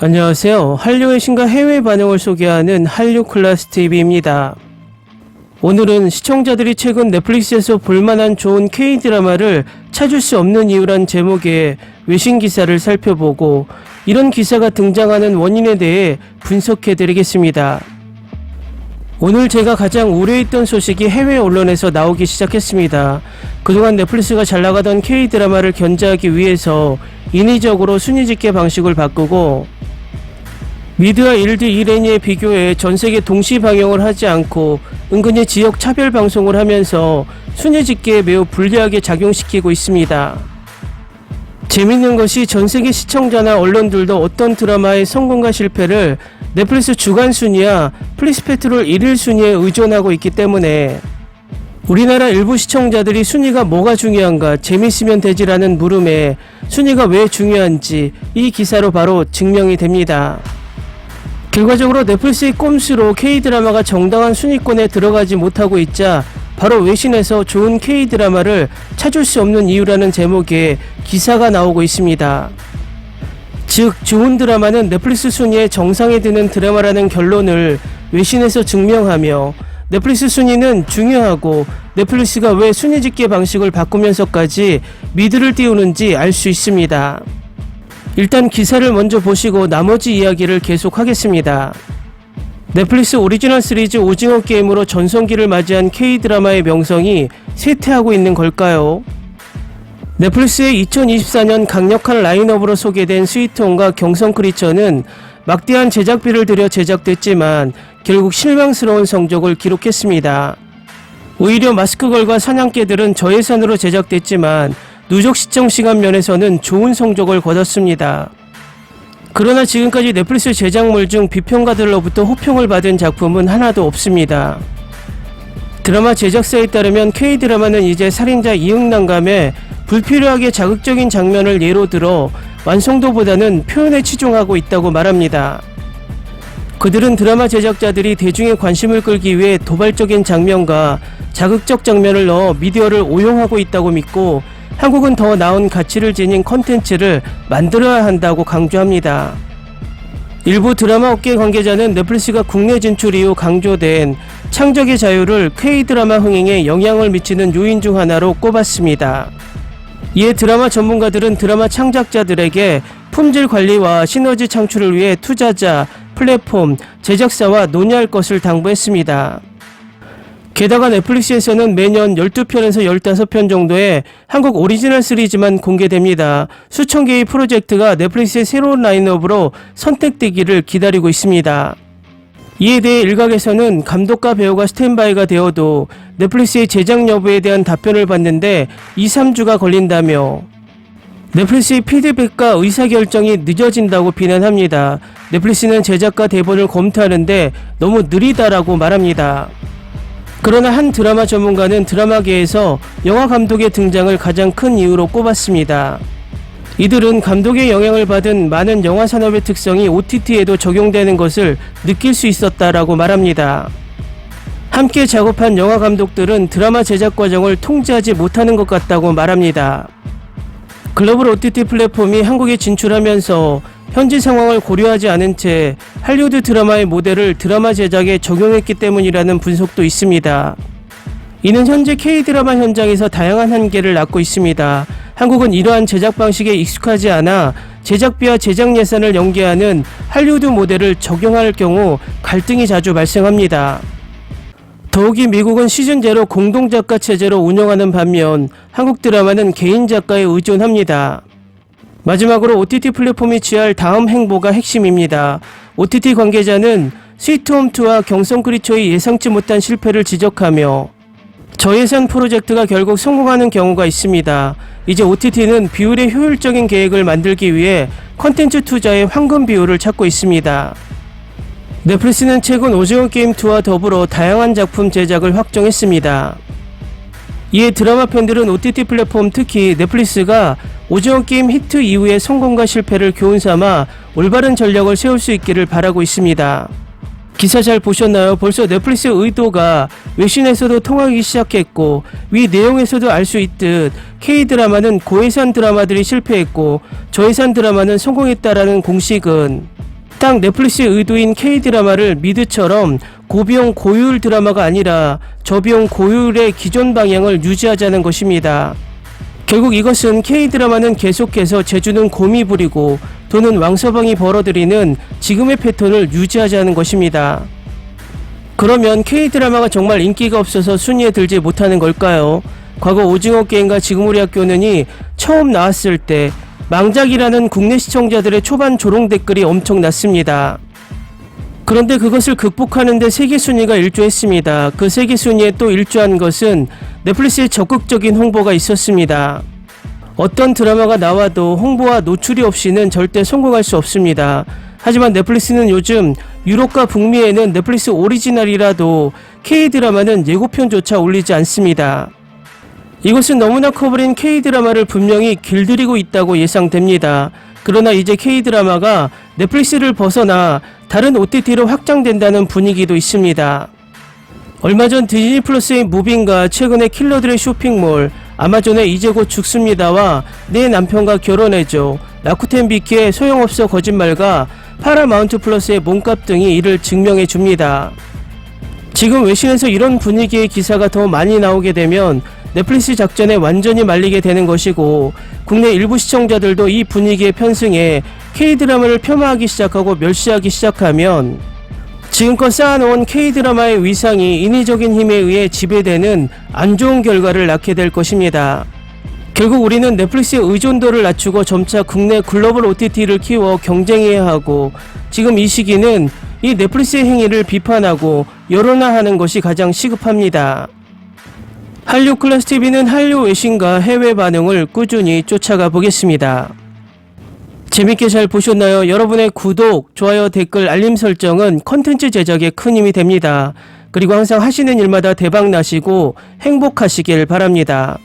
안녕하세요. 한류의 신과 해외 반응을 소개하는 한류 클래스 TV입니다. 오늘은 시청자들이 최근 넷플릭스에서 볼만한 좋은 K-드라마를 찾을 수 없는 이유란 제목의 외신 기사를 살펴보고 이런 기사가 등장하는 원인에 대해 분석해 드리겠습니다. 오늘 제가 가장 우려했던 소식이 해외 언론에서 나오기 시작했습니다. 그동안 넷플릭스가 잘 나가던 K-드라마를 견제하기 위해서 인위적으로 순위 집계 방식을 바꾸고 미드와 일드 이레니에 비교해 전 세계 동시 방영을 하지 않고 은근히 지역 차별 방송을 하면서 순위 집계에 매우 불리하게 작용시키고 있습니다. 재밌는 것이 전 세계 시청자나 언론들도 어떤 드라마의 성공과 실패를 넷플릭스 주간 순위야 플리스페트롤 1일 순위에 의존하고 있기 때문에 우리나라 일부 시청자들이 순위가 뭐가 중요한가 재밌으면 되지라는 물음에 순위가 왜 중요한지 이 기사로 바로 증명이 됩니다. 결과적으로 넷플릭스의 꼼수로 K-드라마가 정당한 순위권에 들어가지 못하고 있자 바로 외신에서 좋은 K-드라마를 찾을 수 없는 이유라는 제목의 기사가 나오고 있습니다. 즉, 좋은 드라마는 넷플릭스 순위에 정상에 드는 드라마라는 결론을 외신에서 증명하며 넷플릭스 순위는 중요하고 넷플릭스가 왜 순위 집계 방식을 바꾸면서까지 미드를 띄우는지 알 수 있습니다. 일단 기사를 먼저 보시고 나머지 이야기를 계속하겠습니다. 넷플릭스 오리지널 시리즈 오징어 게임으로 전성기를 맞이한 K-드라마의 명성이 쇠퇴하고 있는 걸까요? 넷플릭스의 2024년 강력한 라인업으로 소개된 스위트홈과 경성 크리처는 막대한 제작비를 들여 제작됐지만 결국 실망스러운 성적을 기록했습니다. 오히려 마스크걸과 사냥개들은 저예산으로 제작됐지만 누적 시청 시간 면에서는 좋은 성적을 거뒀습니다. 그러나 지금까지 넷플릭스 제작물 중 비평가들로부터 호평을 받은 작품은 하나도 없습니다. 드라마 제작사에 따르면 K-드라마는 이제 살인자 이응난감에 불필요하게 자극적인 장면을 예로 들어 완성도보다는 표현에 치중하고 있다고 말합니다. 그들은 드라마 제작자들이 대중의 관심을 끌기 위해 도발적인 장면과 자극적 장면을 넣어 미디어를 오용하고 있다고 믿고 한국은 더 나은 가치를 지닌 컨텐츠를 만들어야 한다고 강조합니다. 일부 드라마 업계 관계자는 넷플릭스가 국내 진출 이후 강조된 창작의 자유를 K-드라마 흥행에 영향을 미치는 요인 중 하나로 꼽았습니다. 이에 드라마 전문가들은 드라마 창작자들에게 품질 관리와 시너지 창출을 위해 투자자, 플랫폼, 제작사와 논의할 것을 당부했습니다. 게다가 넷플릭스에서는 매년 12편에서 15편 정도의 한국 오리지널 시리즈만 공개됩니다. 수천 개의 프로젝트가 넷플릭스의 새로운 라인업으로 선택되기를 기다리고 있습니다. 이에 대해 일각에서는 감독과 배우가 스탠바이가 되어도 넷플릭스의 제작 여부에 대한 답변을 받는데 2, 3주가 걸린다며 넷플릭스의 피드백과 의사결정이 늦어진다고 비난합니다. 넷플릭스는 제작과 대본을 검토하는데 너무 느리다라고 말합니다. 그러나 한 드라마 전문가는 드라마계에서 영화 감독의 등장을 가장 큰 이유로 꼽았습니다. 이들은 감독의 영향을 받은 많은 영화 산업의 특성이 OTT에도 적용되는 것을 느낄 수 있었다라고 말합니다. 함께 작업한 영화 감독들은 드라마 제작 과정을 통제하지 못하는 것 같다고 말합니다. 글로벌 OTT 플랫폼이 한국에 진출하면서 현지 상황을 고려하지 않은 채 할리우드 드라마의 모델을 드라마 제작에 적용했기 때문이라는 분석도 있습니다. 이는 현재 K-드라마 현장에서 다양한 한계를 낳고 있습니다. 한국은 이러한 제작 방식에 익숙하지 않아 제작비와 제작 예산을 연계하는 할리우드 모델을 적용할 경우 갈등이 자주 발생합니다. 더욱이 미국은 시즌 제로 공동 작가 체제로 운영하는 반면 한국 드라마는 개인 작가에 의존합니다. 마지막으로 OTT 플랫폼이 취할 다음 행보가 핵심입니다. OTT 관계자는 스위트홈2와 경성크리처의 예상치 못한 실패를 지적하며 저예산 프로젝트가 결국 성공하는 경우가 있습니다. 이제 OTT는 비율의 효율적인 계획을 만들기 위해 컨텐츠 투자의 황금 비율을 찾고 있습니다. 넷플릭스는 최근 오징어 게임 2와 더불어 다양한 작품 제작을 확정했습니다. 이에 드라마 팬들은 OTT 플랫폼 특히 넷플릭스가 오징어 게임 히트 이후의 성공과 실패를 교훈 삼아 올바른 전략을 세울 수 있기를 바라고 있습니다. 기사 잘 보셨나요? 벌써 넷플릭스 의도가 외신에서도 통하기 시작했고 위 내용에서도 알 수 있듯 K 드라마는 고예산 드라마들이 실패했고 저예산 드라마는 성공했다라는 공식은 딱 넷플릭스의 의도인 K-드라마를 미드처럼 고비용 고효율 드라마가 아니라 저비용 고효율의 기존 방향을 유지하자는 것입니다. 결국 이것은 K-드라마는 계속해서 제주는 곰이 부리고 돈은 왕서방이 벌어들이는 지금의 패턴을 유지하자는 것입니다. 그러면 K-드라마가 정말 인기가 없어서 순위에 들지 못하는 걸까요? 과거 오징어 게임과 지금 우리 학교는이 처음 나왔을 때 망작이라는 국내 시청자들의 초반 조롱 댓글이 엄청났습니다. 그런데 그것을 극복하는데 세계 순위가 일조했습니다. 그 세계 순위에 또 일조한 것은 넷플릭스의 적극적인 홍보가 있었습니다. 어떤 드라마가 나와도 홍보와 노출이 없이는 절대 성공할 수 없습니다. 하지만 넷플릭스는 요즘 유럽과 북미에는 넷플릭스 오리지널이라도 K-드라마는 예고편조차 올리지 않습니다. 이것은 너무나 커버린 K-드라마를 분명히 길들이고 있다고 예상됩니다. 그러나 이제 K-드라마가 넷플릭스를 벗어나 다른 OTT로 확장된다는 분위기도 있습니다. 얼마 전 디즈니 플러스의 무빙과 최근의 킬러들의 쇼핑몰, 아마존의 이제 곧 죽습니다와 내 남편과 결혼해줘, 라쿠텐 비키의 소용없어 거짓말과 파라마운트 플러스의 몸값 등이 이를 증명해 줍니다. 지금 외신에서 이런 분위기의 기사가 더 많이 나오게 되면 넷플릭스 작전에 완전히 말리게 되는 것이고 국내 일부 시청자들도 이 분위기에 편승해 K-드라마를 폄하하기 시작하고 멸시하기 시작하면 지금껏 쌓아놓은 K-드라마의 위상이 인위적인 힘에 의해 지배되는 안 좋은 결과를 낳게 될 것입니다. 결국 우리는 넷플릭스의 의존도를 낮추고 점차 국내 글로벌 OTT를 키워 경쟁해야 하고 지금 이 시기는 이 넷플릭스의 행위를 비판하고 여론화하는 것이 가장 시급합니다. 한류 클래스 TV는 한류 외신과 해외 반응을 꾸준히 쫓아가 보겠습니다. 재밌게 잘 보셨나요? 여러분의 구독, 좋아요, 댓글, 알림 설정은 컨텐츠 제작에 큰 힘이 됩니다. 그리고 항상 하시는 일마다 대박 나시고 행복하시길 바랍니다.